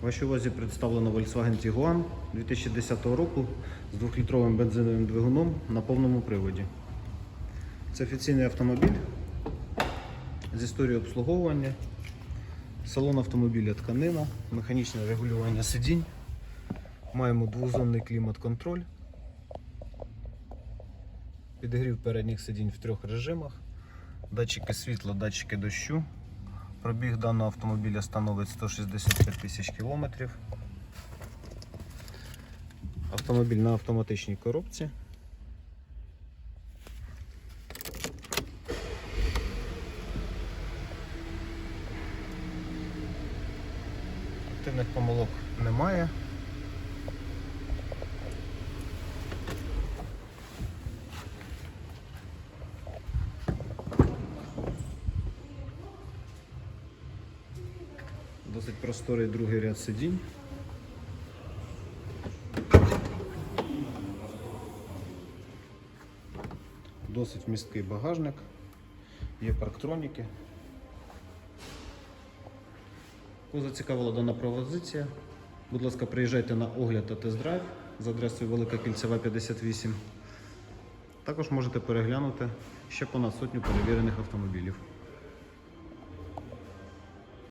В вашій увазі представлено Volkswagen Tiguan 2010 року з 2-літровим бензиновим двигуном на повному приводі. Це офіційний автомобіль з історією обслуговування. Салон автомобіля тканина, механічне регулювання сидінь. Маємо двозонний клімат-контроль. Підігрів передніх сидінь в трьох режимах. Датчики світла, датчики дощу. Пробіг даного автомобіля становить 165 тисяч кілометрів. Автомобіль на автоматичній коробці. Активних помилок немає. Досить просторий другий ряд сидінь. Досить місткий багажник. Є парктроніки. Кого зацікавила дана пропозиція? Будь ласка, приїжджайте на огляд та тест-драйв за адресою Велика Кільцева 58. Також можете переглянути ще понад сотню перевірених автомобілів.